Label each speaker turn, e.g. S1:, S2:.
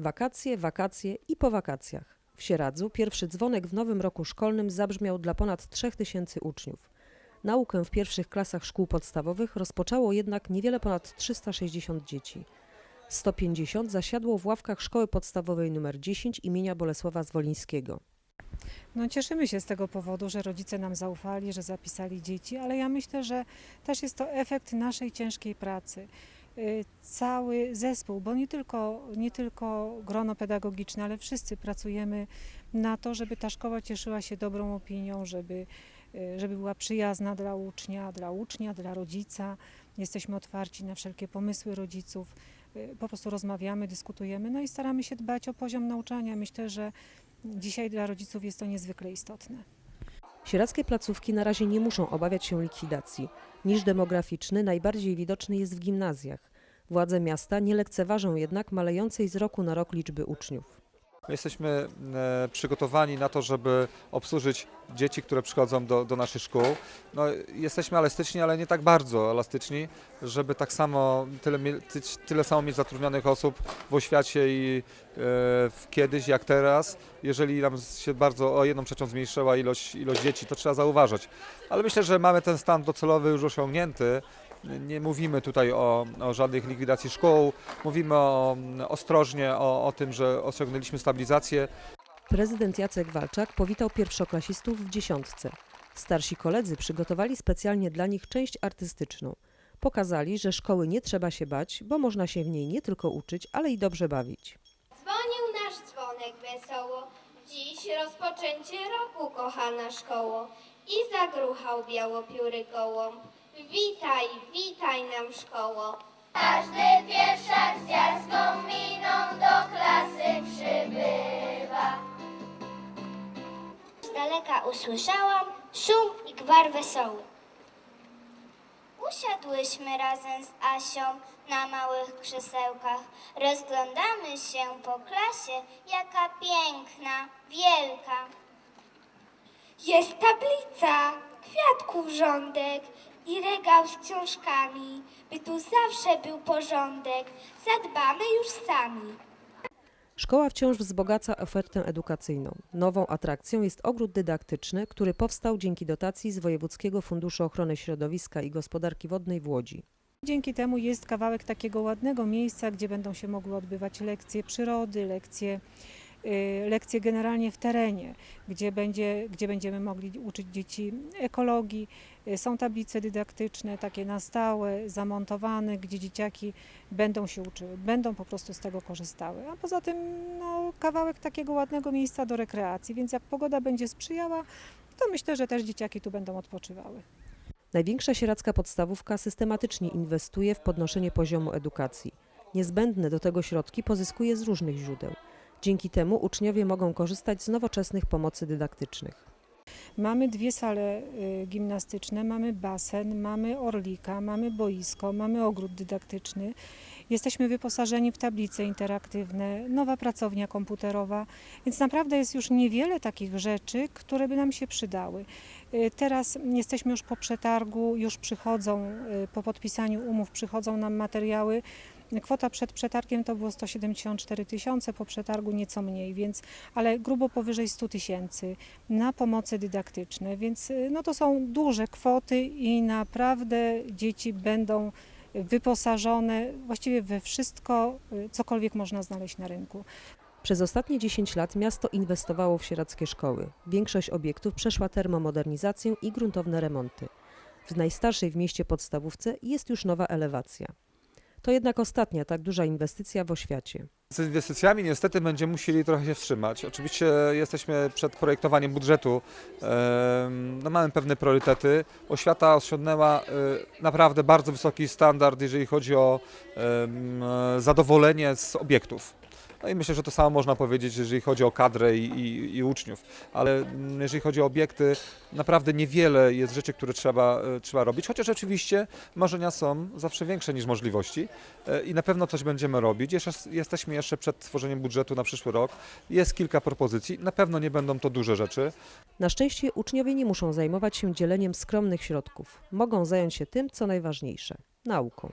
S1: Wakacje, wakacje i po wakacjach. W Sieradzu pierwszy dzwonek w nowym roku szkolnym zabrzmiał dla ponad 3000 uczniów. Naukę w pierwszych klasach szkół podstawowych rozpoczęło jednak niewiele ponad 360 dzieci. 150 zasiadło w ławkach szkoły podstawowej nr 10 imienia Bolesława Zwolińskiego.
S2: No cieszymy się z tego powodu, że rodzice nam zaufali, że zapisali dzieci, ale ja myślę, że też jest to efekt naszej ciężkiej pracy. Y, Cały zespół, bo nie tylko, nie tylko grono pedagogiczne, ale wszyscy pracujemy na to, żeby ta szkoła cieszyła się dobrą opinią, żeby, y, żeby była przyjazna dla ucznia, dla ucznia, dla rodzica. Jesteśmy otwarci na wszelkie pomysły rodziców. Y, Po prostu rozmawiamy, dyskutujemy, no i staramy się dbać o poziom nauczania. Myślę, że Dzisiaj dla rodziców jest to niezwykle istotne.
S1: Sieradzkie placówki na razie nie muszą obawiać się likwidacji. Niż demograficzny najbardziej widoczny jest w gimnazjach. Władze miasta nie lekceważą jednak malejącej z roku na rok liczby uczniów.
S3: My jesteśmy e, przygotowani na to, żeby obsłużyć dzieci, które przychodzą do, do naszych szkół. No, jesteśmy elastyczni, ale nie tak bardzo elastyczni, żeby tak samo tyle, tyle samo mieć zatrudnionych osób w oświacie i e, w kiedyś jak teraz. Jeżeli nam się bardzo o jedną trzecią zmniejszyła ilość, ilość dzieci, to trzeba zauważać. Ale myślę, że mamy ten stan docelowy już osiągnięty. Nie mówimy tutaj o, o żadnych likwidacji szkół, mówimy o, ostrożnie o, o tym, że osiągnęliśmy stabilizację.
S1: Prezydent Jacek Walczak powitał pierwszoklasistów w dziesiątce. Starsi koledzy przygotowali specjalnie dla nich część artystyczną. Pokazali, że szkoły nie trzeba się bać, bo można się w niej nie tylko uczyć, ale i dobrze bawić.
S4: Dzwonił nasz dzwonek wesoło, dziś rozpoczęcie roku, kochana szkoło. I zagruchał białopióry gołąb. Witaj, witaj nam szkoło. Każdy pierwszak z jarską miną do klasy przybywa. Z daleka usłyszałam szum i gwar wesoły. Usiadłyśmy razem z Asią na małych krzesełkach. Rozglądamy się po klasie, jaka piękna, wielka. Jest tablica, kwiatków rządek i regał z książkami. By tu zawsze był porządek, zadbamy już sami.
S1: Szkoła wciąż wzbogaca ofertę edukacyjną. Nową atrakcją jest ogród dydaktyczny, który powstał dzięki dotacji z Wojewódzkiego Funduszu Ochrony Środowiska i Gospodarki Wodnej w Łodzi.
S2: Dzięki temu jest kawałek takiego ładnego miejsca, gdzie będą się mogły odbywać lekcje przyrody, lekcje, lekcje generalnie w terenie, gdzie, będzie, gdzie będziemy mogli uczyć dzieci ekologii. Y, Są tablice dydaktyczne, takie na stałe, zamontowane, gdzie dzieciaki będą się uczyły, będą po prostu z tego korzystały. A poza tym no, kawałek takiego ładnego miejsca do rekreacji, więc jak pogoda będzie sprzyjała, to myślę, że też dzieciaki tu będą odpoczywały.
S1: Największa sieradzka podstawówka systematycznie inwestuje w podnoszenie poziomu edukacji. Niezbędne do tego środki pozyskuje z różnych źródeł. Dzięki temu uczniowie mogą korzystać z nowoczesnych pomocy dydaktycznych.
S2: Mamy dwie sale y, gimnastyczne, mamy basen, mamy orlika, mamy boisko, mamy ogród dydaktyczny. Jesteśmy wyposażeni w tablice interaktywne, nowa pracownia komputerowa, więc naprawdę jest już niewiele takich rzeczy, które by nam się przydały. Y, Teraz jesteśmy już po przetargu, już przychodzą, y, po podpisaniu umów przychodzą nam materiały. Kwota przed przetargiem to było 174 tysiące, po przetargu nieco mniej, więc, ale grubo powyżej 100 tysięcy na pomocy dydaktyczne, więc y, no to są duże kwoty i naprawdę dzieci będą wyposażone właściwie we wszystko, y, cokolwiek można znaleźć na rynku.
S1: Przez ostatnie 10 lat miasto inwestowało w sieradzkie szkoły. Większość obiektów przeszła termomodernizację i gruntowne remonty. W najstarszej w mieście podstawówce jest już nowa elewacja. To jednak ostatnia tak duża inwestycja w oświacie.
S3: Z inwestycjami niestety będziemy musieli trochę się wstrzymać. Oczywiście jesteśmy przed projektowaniem budżetu, no mamy pewne priorytety. Oświata osiągnęła e, naprawdę bardzo wysoki standard, jeżeli chodzi o e, zadowolenie z obiektów. No i myślę, że to samo można powiedzieć, jeżeli chodzi o kadrę i, i, i uczniów. Ale jeżeli chodzi o obiekty, naprawdę niewiele jest rzeczy, które trzeba, e, trzeba robić, chociaż oczywiście marzenia są zawsze większe niż możliwości e, i na pewno coś będziemy robić. Jeszcze, jesteśmy jeszcze przed tworzeniem budżetu na przyszły rok. Jest kilka propozycji, na pewno nie będą to duże rzeczy.
S1: Na szczęście uczniowie nie muszą zajmować się dzieleniem skromnych środków. Mogą zająć się tym, co najważniejsze nauką.